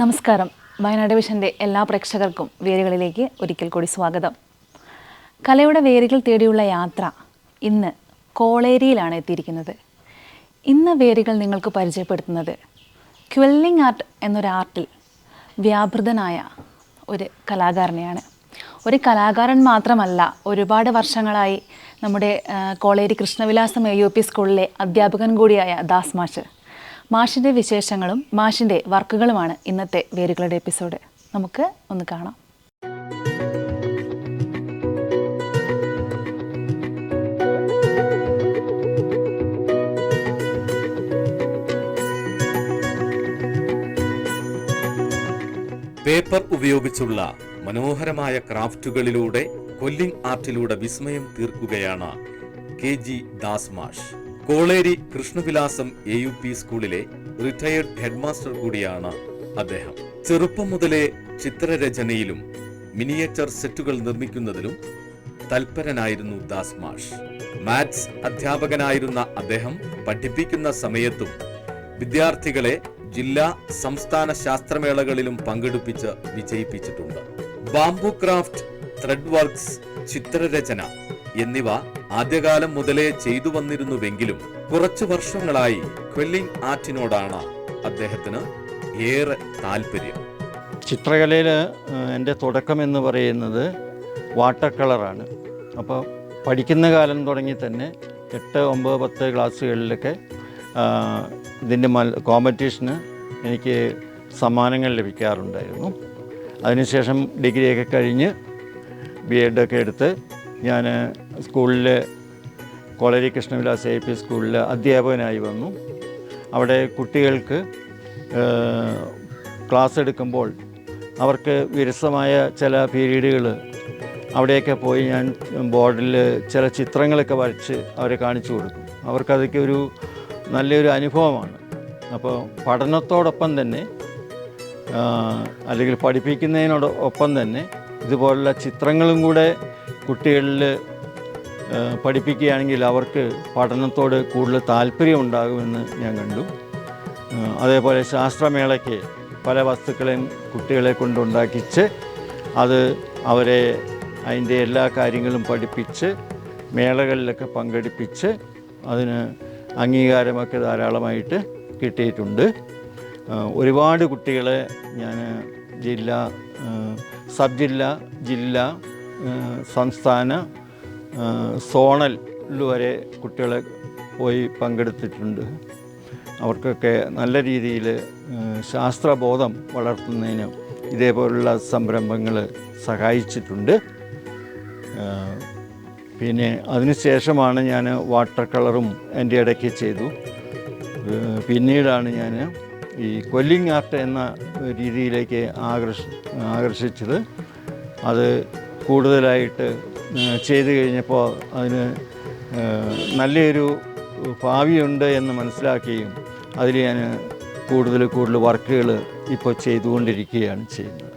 നമസ്കാരം. വയനാട് വിഷന്റെ എല്ലാ പ്രേക്ഷകർക്കും വേരുകളിലേക്ക് ഒരിക്കൽ കൂടി സ്വാഗതം. കലയുടെ വേരുകൾ തേടിയുള്ള യാത്ര ഇന്ന് കോളേരിയിലാണ് എത്തിയിരിക്കുന്നത്. ഇന്ന് വേരുകൾ നിങ്ങൾക്ക് പരിചയപ്പെടുത്തുന്നത് ക്വെല്ലിംഗ് ആർട്ട് എന്നൊരു ആർട്ടിൽ വ്യാപൃതനായ ഒരു കലാകാരനെയാണ്. ഒരു കലാകാരൻ മാത്രമല്ല ഒരുപാട് വർഷങ്ങളായി നമ്മുടെ Koleri Krishnavilasam A U P സ്കൂളിലെ അധ്യാപകൻ കൂടിയായ ദാസ് മാഷ്. മാഷിന്റെ വിശേഷങ്ങളും മാഷിന്റെ വർക്കുകളുമാണ് ഇന്നത്തെ വേരുകളുടെ എപ്പിസോഡ്. നമുക്ക് ഒന്ന് കാണാം. പേപ്പർ ഉപയോഗിച്ചുള്ള മനോഹരമായ ക്രാഫ്റ്റുകളിലൂടെ കൊല്ലിംഗ് ആർട്ടിലൂടെ വിസ്മയം തീർക്കുകയാണ് കെ ജി ദാസ് മാഷ്. Koleri Krishnavilasam A U P സ്കൂളിലെ റിട്ടയർഡ് ഹെഡ്മാസ്റ്റർ കൂടിയാണ് അദ്ദേഹം. ചെറുപ്പം മുതലേ ചിത്രരചനയിലും മിനിയേച്ചർ സെറ്റുകൾ നിർമ്മിക്കുന്നതിലും തൽപരനായിരുന്നു ദാസ് മാഷ്. മാത്സ് അധ്യാപകനായിരുന്ന അദ്ദേഹം പഠിപ്പിക്കുന്ന സമയത്തും വിദ്യാർത്ഥികളെ ജില്ലാ സംസ്ഥാന ശാസ്ത്രമേളകളിലും പങ്കെടുപ്പിച്ച് വിജയിപ്പിച്ചിട്ടുണ്ട്. ബാംബു ക്രാഫ്റ്റ് ത്രെഡ് വർക്ക്സ് ചിത്രരചന എന്നിവ ആദ്യകാലം മുതലേ ചെയ്തു വന്നിരുന്നുവെങ്കിലും കുറച്ചു വർഷങ്ങളായി ക്വെല്ലിംഗ് ആർട്ടിനോടാണ് അദ്ദേഹത്തിന് ഏറെ താല്പര്യം ചിത്രകലയിൽ എന്റെ തുടക്കം എന്ന് പറയുന്നത് വാട്ടർ കളറാണ് അപ്പോൾ പഠിക്കുന്ന കാലം തുടങ്ങി തന്നെ എട്ട് ഒമ്പത് പത്ത് ക്ലാസ്സുകളിലൊക്കെ ഇതിന്റെ മൽ കോമ്പറ്റീഷന് എനിക്ക് സമ്മാനങ്ങൾ ലഭിക്കാറുണ്ടായിരുന്നു. അതിനുശേഷം ഡിഗ്രിയൊക്കെ കഴിഞ്ഞ് ബി എഡൊക്കെ എടുത്ത് ഞാൻ സ്കൂളിൽ കോളേരി കൃഷ്ണവിലാസ് എ പി സ്കൂളിൽ അധ്യാപകനായി വന്നു. അവിടെ കുട്ടികൾക്ക് ക്ലാസ് എടുക്കുമ്പോൾ അവർക്ക് വിരസമായ ചില പീരീഡുകൾ അവിടെയൊക്കെ പോയി ഞാൻ ബോർഡിൽ ചില ചിത്രങ്ങളൊക്കെ വരച്ച് അവരെ കാണിച്ചു കൊടുക്കും. അവർക്കതൊക്കെ ഒരു നല്ലൊരു അനുഭവമാണ്. അപ്പോൾ പഠനത്തോടൊപ്പം തന്നെ അല്ലെങ്കിൽ പഠിപ്പിക്കുന്നതിനോട് ഒപ്പം തന്നെ ഇതുപോലുള്ള ചിത്രങ്ങളും കൂടെ കുട്ടികളിൽ പഠിപ്പിക്കുകയാണെങ്കിൽ അവർക്ക് പഠനത്തോട് കൂടുതൽ താല്പര്യം ഉണ്ടാകുമെന്ന് ഞാൻ കണ്ടു. അതേപോലെ ശാസ്ത്രമേളയ്ക്ക് പല വസ്തുക്കളെയും കുട്ടികളെ കൊണ്ടുണ്ടാക്കിച്ച് അത് അവരെ അതിന്റെ എല്ലാ കാര്യങ്ങളും പഠിപ്പിച്ച് മേളകളിലൊക്കെ പങ്കെടുപ്പിച്ച് അതിന് അംഗീകാരമൊക്കെ ധാരാളമായിട്ട് കിട്ടിയിട്ടുണ്ട്. ഒരുപാട് കുട്ടികളെ ഞാൻ ജില്ല സബ് ജില്ല ജില്ല സംസ്ഥാന സോണൽ വരെ കുട്ടികളെ പോയി പങ്കെടുത്തിട്ടുണ്ട്. അവർക്കൊക്കെ നല്ല രീതിയിൽ ശാസ്ത്രബോധം വളർത്തുന്നതിന് ഇതേപോലുള്ള സംരംഭങ്ങൾ സഹായിച്ചിട്ടുണ്ട്. പിന്നെ അതിനുശേഷമാണ് ഞാൻ വാട്ടർ കളറും എന്റെ ഇടയ്ക്ക് ചെയ്തു. പിന്നീടാണ് ഞാൻ ഈ കൊല്ലിംഗ് ആർട്ട് എന്ന രീതിയിലേക്ക് ആകർഷ ആകർഷിച്ചത്. അത് കൂടുതലായിട്ട് ചെയ്തു കഴിഞ്ഞപ്പോൾ അതിന് നല്ലൊരു ഭാവിയുണ്ട് എന്ന് മനസ്സിലാക്കുകയും അതിൽ ഞാൻ കൂടുതൽ കൂടുതൽ വർക്കുകൾ ഇപ്പോൾ ചെയ്തുകൊണ്ടിരിക്കുകയാണ് ചെയ്യുന്നത്.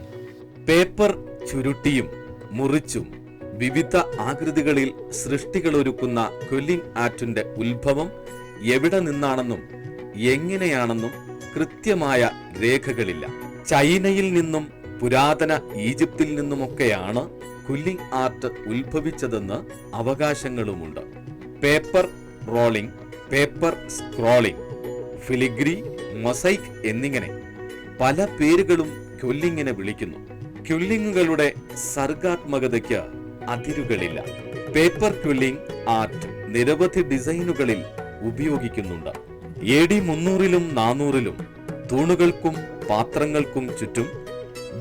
പേപ്പർ ചുരുട്ടിയും മുറിച്ചും വിവിധ ആകൃതികളിൽ സൃഷ്ടികൾ ഒരുക്കുന്ന ക്വല്ലിംഗ് ആർട്ടിന്റെ ഉത്ഭവം എവിടെ നിന്നാണെന്നും എങ്ങനെയാണെന്നും കൃത്യമായ രേഖകളില്ല. ചൈനയിൽ നിന്നും പുരാതന ഈജിപ്തിൽ നിന്നുമൊക്കെയാണ് കുല്ലിംഗ് ആർട്ട് ഉത്ഭവിച്ചതെന്ന് അവകാശങ്ങളുമുണ്ട്. Paper rolling paper scrolling filigree mosaic എന്നിങ്ങനെ പല പേരുകളും ക്യുല്ലിങ്ങിനെ വിളിക്കുന്നു. ക്യുല്ലിങ്ങുകളുടെ സർഗാത്മകതയ്ക്ക് അതിരുകളില്ല. പേപ്പർ ക്യുല്ലിംഗ് ആർട്ട് നിരവധി ഡിസൈനുകളിൽ ഉപയോഗിക്കുന്നുണ്ട്. എ ഡി മുന്നൂറിലും നാനൂറിലും തൂണുകൾക്കും പാത്രങ്ങൾക്കും ചുറ്റും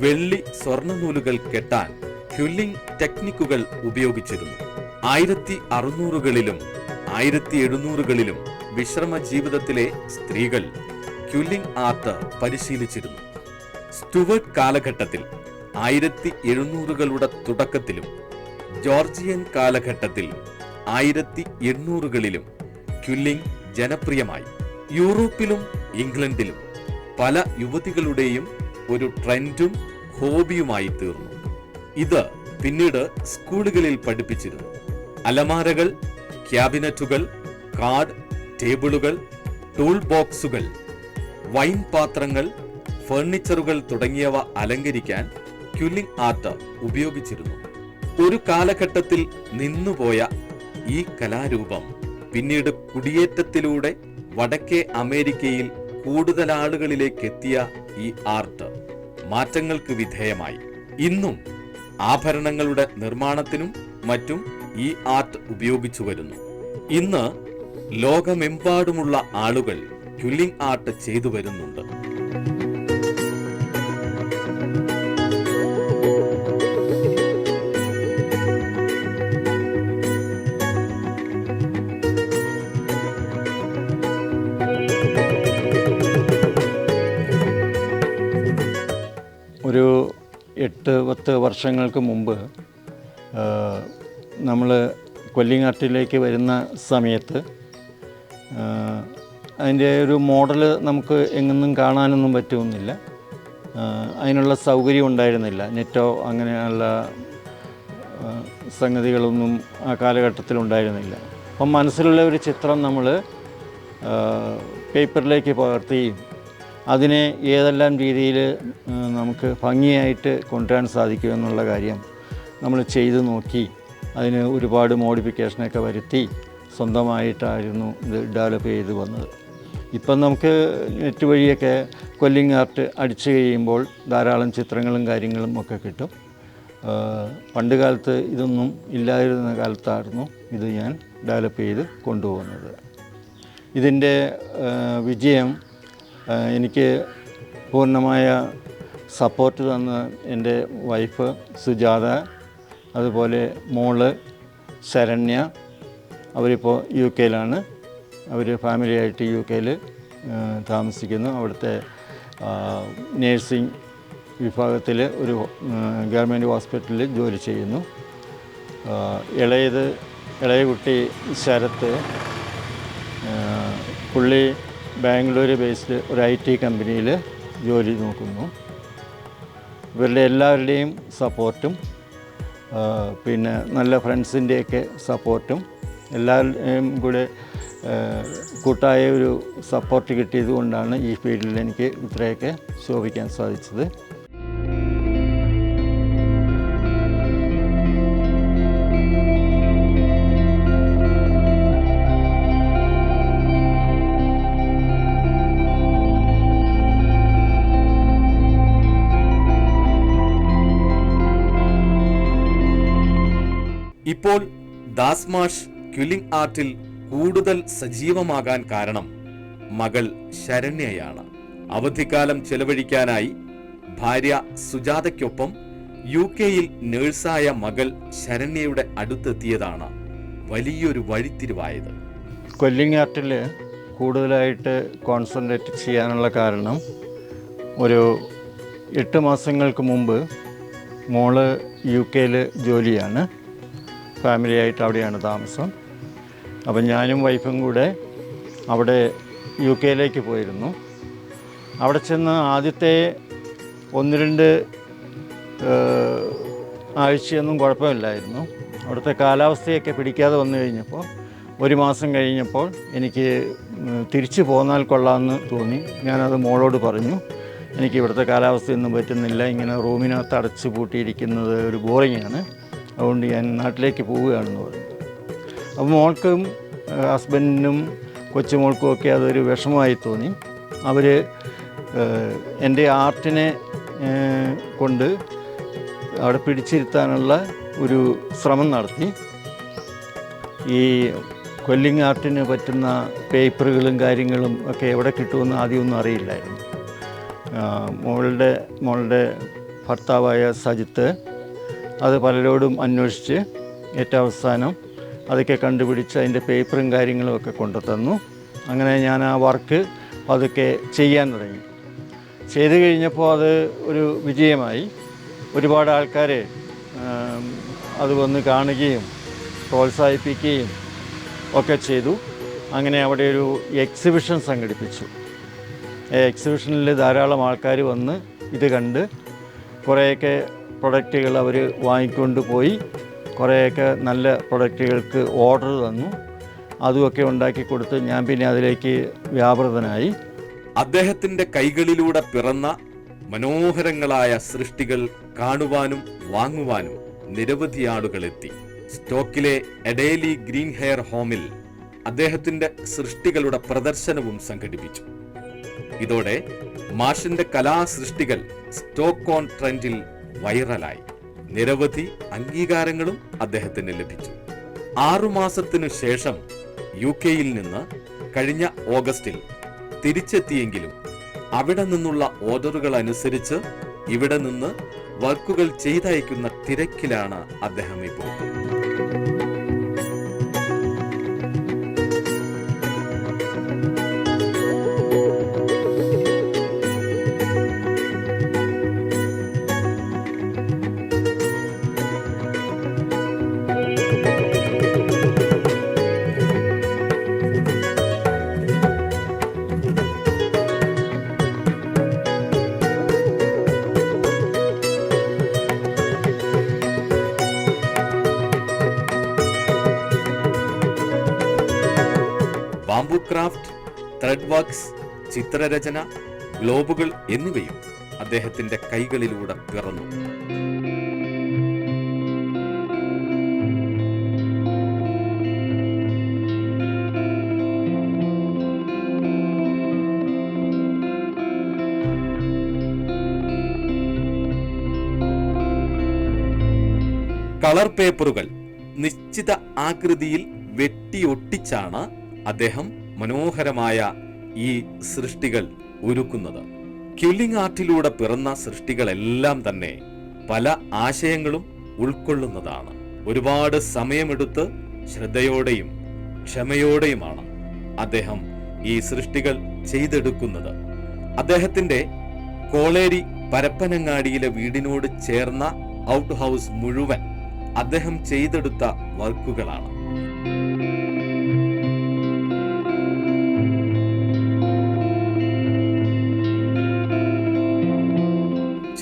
വെള്ളി സ്വർണനൂലുകൾ കെട്ടാൻ ക്യുല്ലിംഗ് ടെക്നിക്കുകൾ ഉപയോഗിച്ചിരുന്നു. ആയിരത്തി അറുന്നൂറുകളിലും ആയിരത്തി എഴുന്നൂറുകളിലും വിശ്രമ ജീവിതത്തിലെ സ്ത്രീകൾ ക്യുല്ലിംഗ് ആർട്ട് പരിശീലിച്ചിരുന്നു. സ്റ്റുവർട്ട് കാലഘട്ടത്തിൽ ആയിരത്തി എഴുന്നൂറുകളുടെ തുടക്കത്തിലും ജോർജിയൻ കാലഘട്ടത്തിൽ ആയിരത്തി എണ്ണൂറുകളിലും ക്യുല്ലിംഗ് ജനപ്രിയമായി. യൂറോപ്പിലും ഇംഗ്ലണ്ടിലും പല യുവതികളുടെയും ഒരു ട്രെൻഡും ഹോബിയുമായി തീർന്നു. ഇത് പിന്നീട് സ്കൂളുകളിൽ പഠിപ്പിച്ചിരുന്നു. അലമാരകൾ ക്യാബിനറ്റുകൾ കാർഡ് ടേബിളുകൾ ടൂൾ ബോക്സുകൾ വൈൻ പാത്രങ്ങൾ ഫർണിച്ചറുകൾ തുടങ്ങിയവ അലങ്കരിക്കാൻ ക്യുല്ലിംഗ് ആർട്ട് ഉപയോഗിച്ചിരുന്നു. ഒരു കാലഘട്ടത്തിൽ നിന്നുപോയ ഈ കലാരൂപം പിന്നീട് കുടിയേറ്റത്തിലൂടെ വടക്കേ അമേരിക്കയിൽ കൂടുതൽ ആളുകളിലേക്ക് എത്തിയ ഈ ആർട്ട് മാറ്റങ്ങൾക്ക് വിധേയമായി. ഇന്നും ആഭരണങ്ങളുടെ നിർമ്മാണത്തിനും മറ്റും ഈ ആർട്ട് ഉപയോഗിച്ചു വരുന്നു. ഇന്ന് ലോകമെമ്പാടുമുള്ള ആളുകൾ ക്യുല്ലിംഗ് ആർട്ട് ചെയ്തു വരുന്നുണ്ട്. എട്ട് പത്ത് വർഷങ്ങൾക്ക് മുമ്പ് നമ്മൾ കൊല്ലിങ്ങാട്ടിലേക്ക് വരുന്ന സമയത്ത് അതിന്റെ ഒരു മോഡൽ നമുക്ക് എങ്ങൊന്നും കാണാനൊന്നും പറ്റുമെന്നില്ല അതിനുള്ള സൗകര്യം ഉണ്ടായിരുന്നില്ല. നെറ്റോ അങ്ങനെയുള്ള സംഗതികളൊന്നും ആ കാലഘട്ടത്തിൽ ഉണ്ടായിരുന്നില്ല. അപ്പം മനസ്സിലുള്ള ഒരു ചിത്രം നമ്മൾ പേപ്പറിലേക്ക് പകർത്തുകയും അതിനെ ഏതെല്ലാം രീതിയിൽ നമുക്ക് ഭംഗിയായിട്ട് കൊണ്ടുവരാൻ സാധിക്കും എന്നുള്ള കാര്യം നമ്മൾ ചെയ്തു നോക്കി അതിന് ഒരുപാട് മോഡിഫിക്കേഷനൊക്കെ വരുത്തി സ്വന്തമായിട്ടായിരുന്നു ഇത് ഡെവലപ്പ് ചെയ്ത് വന്നത്. ഇപ്പം നമുക്ക് നെറ്റ് വഴിയൊക്കെ കൊല്ലിംഗ് ആർട്ട് അടിച്ചു കഴിയുമ്പോൾ ധാരാളം ചിത്രങ്ങളും കാര്യങ്ങളും ഒക്കെ കിട്ടും. പണ്ട് കാലത്ത് ഇതൊന്നും ഇല്ലാതിരുന്ന കാലത്തായിരുന്നു ഇത് ഞാൻ ഡെവലപ്പ് ചെയ്ത് കൊണ്ടുപോകുന്നത്. ഇതിന്റെ വിജയം എനിക്ക് പൂർണമായ സപ്പോർട്ട് തന്ന എന്റെ വൈഫ് സുജാത അതുപോലെ മോൾ ശരണ്യ അവരിപ്പോൾ യു കെയിലാണ്. അവർ ഫാമിലിയായിട്ട് യു കെയിൽ താമസിക്കുന്നു. അവിടുത്തെ നേഴ്സിംഗ് വിഭാഗത്തിൽ ഒരു ഗവൺമെന്റ് ഹോസ്പിറ്റലിൽ ജോലി ചെയ്യുന്നു. ഇളയത് ഇളയ കുട്ടി ശരത്ത് പുള്ളി ബാംഗ്ലൂർ ബേസ്ഡ് ഒരു ഐ ടി കമ്പനിയിൽ ജോലി നോക്കുന്നു. ഇവരുടെ എല്ലാവരുടെയും സപ്പോർട്ടും പിന്നെ നല്ല ഫ്രണ്ട്സിന്റെയൊക്കെ സപ്പോർട്ടും എല്ലാവരുടെയും കൂടെ കൂട്ടായ ഒരു സപ്പോർട്ട് കിട്ടിയത് കൊണ്ടാണ് ഈ ഫീൽഡിൽ എനിക്ക് ഇത്രയൊക്കെ ശോഭിക്കാൻ സാധിച്ചത്. ഇപ്പോൾ ദാസ്മാഷ് ക്യുലിംഗ് ആർട്ടിൽ കൂടുതൽ സജീവമാകാൻ കാരണം മകൾ ശരണ്യയാണ്. അവധിക്കാലം ചെലവഴിക്കാനായി ഭാര്യ സുജാതയ്ക്കൊപ്പം യു കെയിൽ നേഴ്സായ മകൾ ശരണ്യയുടെ അടുത്തെത്തിയതാണ് വലിയൊരു വഴിത്തിരിവായത്. കൊല്ലിംഗ് ആർട്ടിൽ കൂടുതലായിട്ട് കോൺസെൻട്രേറ്റ് ചെയ്യാനുള്ള കാരണം ഒരു എട്ട് മാസങ്ങൾക്ക് മുമ്പ് മോൾ യു കെയിൽ ജോലിയാണ്. ഫാമിലിയായിട്ട് അവിടെയാണ് താമസം. അപ്പം ഞാനും വൈഫും കൂടെ അവിടെ യു കെയിലേക്ക് പോയിരുന്നു. അവിടെ ചെന്ന് ആദ്യത്തെ ഒന്ന് രണ്ട് ആഴ്ചയൊന്നും കുഴപ്പമില്ലായിരുന്നു. അവിടുത്തെ കാലാവസ്ഥയൊക്കെ പിടിക്കാതെ വന്നു കഴിഞ്ഞപ്പോൾ ഒരു മാസം കഴിഞ്ഞപ്പോൾ എനിക്ക് തിരിച്ചു പോന്നാൽ കൊള്ളാമെന്ന് തോന്നി. ഞാനത് മോളോട് പറഞ്ഞു. എനിക്ക് ഇവിടുത്തെ കാലാവസ്ഥയൊന്നും പറ്റുന്നില്ല. ഇങ്ങനെ റൂമിനകത്ത് അടച്ചു പൂട്ടിയിരിക്കുന്നത് ഒരു ബോറിങ്ങാണ്. അതുകൊണ്ട് ഞാൻ നാട്ടിലേക്ക് പോവുകയാണെന്ന് പറഞ്ഞു. അപ്പോൾ മോൾക്കും ഹസ്ബൻഡിനും കൊച്ചുമോൾക്കും ഒക്കെ അതൊരു വിഷമമായി തോന്നി. അവർ എന്റെ ആർട്ടിനെ കൊണ്ട് അവിടെ പിടിച്ചിരുത്താനുള്ള ഒരു ശ്രമം നടത്തി. ഈ കൊല്ലിങ് ആർട്ടിന് പറ്റുന്ന പേപ്പറുകളും കാര്യങ്ങളും ഒക്കെ എവിടെ കിട്ടുമെന്ന് ആദ്യമൊന്നും അറിയില്ലായിരുന്നു. മോളുടെ മോളുടെ ഭർത്താവായ സജിത്ത് അത് പലരോടും അന്വേഷിച്ച് ഏറ്റവും അവസാനം അതൊക്കെ കണ്ടുപിടിച്ച് അതിന്റെ പേപ്പറും കാര്യങ്ങളും ഒക്കെ കൊണ്ടു തന്നു അങ്ങനെ ഞാൻ ആ വർക്ക് അതൊക്കെ ചെയ്യാൻ തുടങ്ങി. ചെയ്തു കഴിഞ്ഞപ്പോൾ അത് ഒരു വിജയമായി. ഒരുപാട് ആൾക്കാരെ അത് വന്ന് കാണുകയും പ്രോത്സാഹിപ്പിക്കുകയും ഒക്കെ ചെയ്തു. അങ്ങനെ അവിടെ ഒരു എക്സിബിഷൻ സംഘടിപ്പിച്ചു. എക്സിബിഷനിൽ ധാരാളം ആൾക്കാർ വന്ന് ഇത് കണ്ട് കുറേയൊക്കെ പ്രൊഡക്റ്റുകൾ അവർ വാങ്ങിക്കൊണ്ട് പോയി കുറേയൊക്കെ നല്ല പ്രൊഡക്റ്റുകൾക്ക് ഓർഡർ തന്നു. അതുമൊക്കെ ഉണ്ടാക്കി കൊടുത്ത് ഞാൻ പിന്നെ അതിലേക്ക് വ്യാപൃതനായി. അദ്ദേഹത്തിന്റെ കൈകളിലൂടെ പിറന്ന മനോഹരങ്ങളായ സൃഷ്ടികൾ കാണുവാനും വാങ്ങുവാനും നിരവധി ആളുകളെത്തി സ്റ്റോക്കിലെ എഡേലി ഗ്രീൻ ഹെയർ ഹോമിൽ അദ്ദേഹത്തിന്റെ സൃഷ്ടികളുടെ പ്രദർശനവും സംഘടിപ്പിച്ചു. ഇതോടെ മാഷിന്റെ കലാസൃഷ്ടികൾ സ്റ്റോക്ക് ഓൺ ട്രെൻഡിൽ വൈറലായി. നിരവധി അംഗീകാരങ്ങളും അദ്ദേഹത്തിന് ലഭിച്ചു. ആറുമാസത്തിനു ശേഷം യു കെയിൽ നിന്ന് കഴിഞ്ഞ ഓഗസ്റ്റിൽ തിരിച്ചെത്തിയെങ്കിലും അവിടെ നിന്നുള്ള ഓർഡറുകൾ അനുസരിച്ച് ഇവിടെ നിന്ന് വർക്കുകൾ ചെയ്തയക്കുന്ന തിരക്കിലാണ് അദ്ദേഹം ഇപ്പോൾ. ക്രാഫ്റ്റ് ത്രെഡ് വർക്ക്സ് ചിത്രരചന ഗ്ലോബുകൾ എന്നിവയും അദ്ദേഹത്തിന്റെ കൈകളിലൂടെ പിറന്നു. കളർ പേപ്പറുകൾ നിശ്ചിത ആകൃതിയിൽ വെട്ടിയൊട്ടിച്ചാണ് അദ്ദേഹം മനോഹരമായ ഈ സൃഷ്ടികൾ ഒരുക്കുന്നത്. കില്ലിംഗ് ആർട്ടിലൂടെ പിറന്ന സൃഷ്ടികളെല്ലാം തന്നെ പല ആശയങ്ങളും ഉൾക്കൊള്ളുന്നതാണ്. ഒരുപാട് സമയമെടുത്ത് ശ്രദ്ധയോടെയും ക്ഷമയോടെയുമാണ് അദ്ദേഹം ഈ സൃഷ്ടികൾ ചെയ്തെടുക്കുന്നത്. അദ്ദേഹത്തിന്റെ കോളേരി പരപ്പനങ്ങാടിയിലെ വീടിനോട് ചേർന്ന ഔട്ട് ഹൗസ് മുഴുവൻ അദ്ദേഹം ചെയ്തെടുത്ത വർക്കുകളാണ്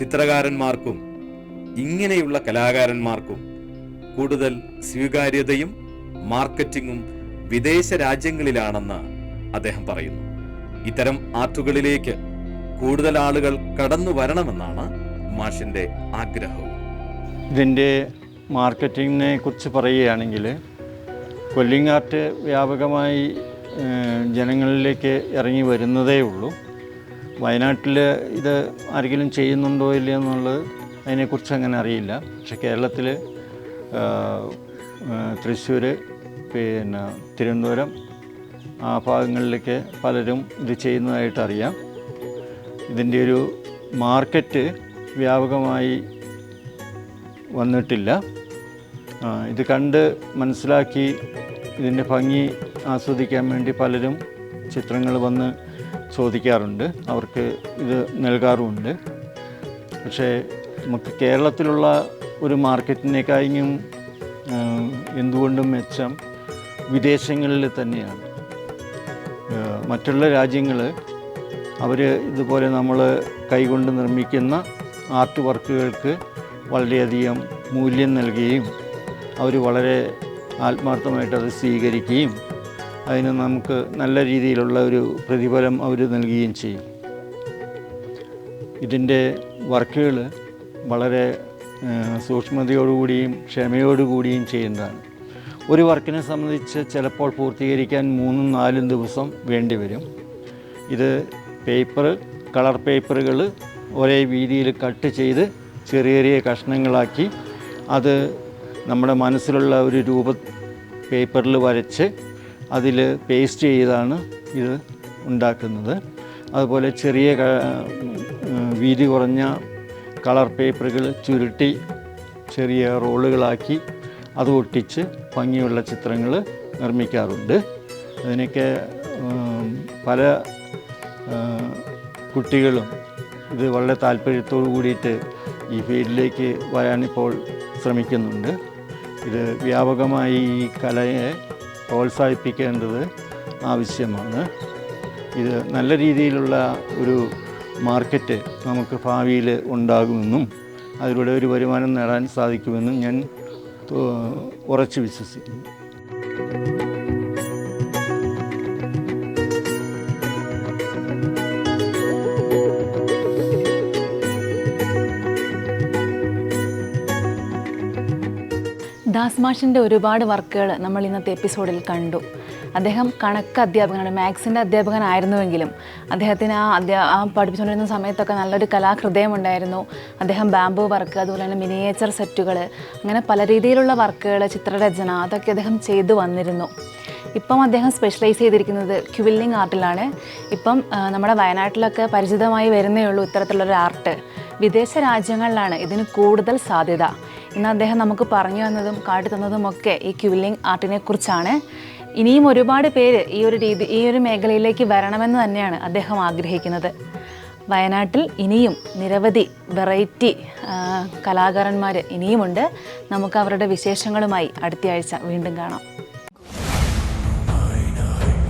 ചിത്രകാരന്മാർക്കും ഇങ്ങനെയുള്ള കലാകാരന്മാർക്കും കൂടുതൽ സ്വീകാര്യതയും മാർക്കറ്റിങ്ങും വിദേശ രാജ്യങ്ങളിലാണെന്ന് അദ്ദേഹം പറയുന്നു. ഇത്തരം ആർട്ടുകളിലേക്ക് കൂടുതൽ ആളുകൾ കടന്നു വരണമെന്നാണ് മാഷിന്റെ ആഗ്രഹവും. ഇതിന്റെ മാർക്കറ്റിങ്ങിനെ കുറിച്ച് പറയുകയാണെങ്കിൽ കൊല്ലിംഗ് ആർട്ട് വ്യാപകമായി ജനങ്ങളിലേക്ക് ഇറങ്ങി വരുന്നതേ ഉള്ളൂ. വയനാട്ടിൽ ഇത് ആരെങ്കിലും ചെയ്യുന്നുണ്ടോ ഇല്ലയോ എന്നുള്ളത് അതിനെക്കുറിച്ച് അങ്ങനെ അറിയില്ല. പക്ഷെ കേരളത്തിൽ തൃശ്ശൂർ പിന്നെ തിരുവനന്തപുരം ആ ഭാഗങ്ങളിലേക്ക് പലരും ഇത് ചെയ്യുന്നതായിട്ട് അറിയാം. ഇതിന്റെ ഒരു മാർക്കറ്റ് വ്യാപകമായി വന്നിട്ടില്ല. ഇത് കണ്ട് മനസ്സിലാക്കി ഇതിന്റെ ഭംഗി ആസ്വദിക്കാൻ വേണ്ടി പലരും ചിത്രങ്ങൾ വന്ന് ചോദിക്കാറുണ്ട്. അവർക്ക് ഇത് നൽകാറുമുണ്ട്. പക്ഷേ നമുക്ക് കേരളത്തിലുള്ള ഒരു മാർക്കറ്റിനേക്കാളും ആ, എന്തുകൊണ്ടും മെച്ചം വിദേശങ്ങളിൽ തന്നെയാണ്. മറ്റുള്ള രാജ്യങ്ങൾ അവർ ഇതുപോലെ നമ്മൾ കൈകൊണ്ട് നിർമ്മിക്കുന്ന ആർട്ട് വർക്കുകൾക്ക് വളരെയധികം മൂല്യം നൽകുകയും അവർ വളരെ ആത്മാർത്ഥമായിട്ട് അത് സ്വീകരിക്കുകയും അതിന് നമുക്ക് നല്ല രീതിയിലുള്ള ഒരു പ്രതിഫലം അവർ നൽകുകയും ചെയ്യും. ഇതിന്റെ വർക്കുകൾ വളരെ സൂക്ഷ്മതയോടുകൂടിയും ക്ഷമയോടുകൂടിയും ചെയ്യുന്നതാണ്. ഒരു വർക്കിനെ സംബന്ധിച്ച് ചിലപ്പോൾ പൂർത്തീകരിക്കാൻ മൂന്നും നാലും ദിവസം വേണ്ടി വരും. ഇത് പേപ്പർ കളർ പേപ്പറുകൾ ഒരേ വീതിയിൽ കട്ട് ചെയ്ത് ചെറിയ ചെറിയ കഷ്ണങ്ങളാക്കി അത് നമ്മുടെ മനസ്സിലുള്ള ഒരു രൂപ പേപ്പറിൽ വരച്ച് അതിൽ പേസ്റ്റ് ചെയ്താണ് ഇത് ഉണ്ടാക്കുന്നത്. അതുപോലെ ചെറിയ വീതി കുറഞ്ഞ കളർ പേപ്പറുകൾ ചുരുട്ടി ചെറിയ റോളുകളാക്കി അത് ഒട്ടിച്ച് ഭംഗിയുള്ള ചിത്രങ്ങൾ നിർമ്മിക്കാറുണ്ട്. അതിനൊക്കെ പല കുട്ടികളും ഇത് വളരെ താല്പര്യത്തോടു കൂടിയിട്ട് ഈ ഫീൽഡിലേക്ക് വരാനിപ്പോൾ ശ്രമിക്കുന്നുണ്ട്. ഇത് വ്യാപകമായി ഈ കലയെ പ്രോത്സാഹിപ്പിക്കേണ്ടത് ആവശ്യമാണ്. ഇത് നല്ല രീതിയിലുള്ള ഒരു മാർക്കറ്റ് നമുക്ക് ഭാവിയിൽ ഉണ്ടാകുമെന്നും അതിലൂടെ ഒരു വരുമാനം നേടാൻ സാധിക്കുമെന്നും ഞാൻ ഉറച്ചു വിശ്വസിക്കുന്നു. ദാസ് മാഷിന്റെ ഒരുപാട് വർക്കുകൾ നമ്മൾ ഇന്നത്തെ എപ്പിസോഡിൽ കണ്ടു. അദ്ദേഹം കണക്ക് അധ്യാപകനാണ് മാത്സിന്റെ അധ്യാപകനായിരുന്നുവെങ്കിലും അദ്ദേഹത്തിന് ആ അധ്യാ ആ പഠിപ്പിച്ചുകൊണ്ടിരുന്ന സമയത്തൊക്കെ നല്ലൊരു കലാഹൃദയം ഉണ്ടായിരുന്നു. അദ്ദേഹം ബാംബു വർക്ക് അതുപോലെ തന്നെ മിനിയേച്ചർ സെറ്റുകൾ അങ്ങനെ പല രീതിയിലുള്ള വർക്കുകൾ ചിത്രരചന അതൊക്കെ അദ്ദേഹം ചെയ്തു വന്നിരുന്നു. ഇപ്പം അദ്ദേഹം സ്പെഷ്യലൈസ് ചെയ്തിരിക്കുന്നത് ക്യുവില്ലിംഗ് ആർട്ടിലാണ്. ഇപ്പം നമ്മുടെ വയനാട്ടിലൊക്കെ പരിചിതമായി വരുന്നേ ഉള്ളൂ ഇത്തരത്തിലുള്ളൊരു ആർട്ട്. വിദേശ രാജ്യങ്ങളിലാണ് ഇതിന് കൂടുതൽ സാധ്യത. ഇന്ന് അദ്ദേഹം നമുക്ക് പറഞ്ഞു തന്നതും കാട്ടി തന്നതുമൊക്കെ ഈ ക്യൂലിംഗ് ആർട്ടിനെ കുറിച്ചാണ്. ഇനിയും ഒരുപാട് പേര് ഈ ഒരു രീതി ഈ ഒരു മേഖലയിലേക്ക് വരണമെന്ന് തന്നെയാണ് അദ്ദേഹം ആഗ്രഹിക്കുന്നത്. വയനാട്ടിൽ ഇനിയും നിരവധി വെറൈറ്റി കലാകാരന്മാർ ഇനിയുമുണ്ട്. നമുക്ക് അവരുടെ വിശേഷങ്ങളുമായി അടുത്തയാഴ്ച വീണ്ടും കാണാം.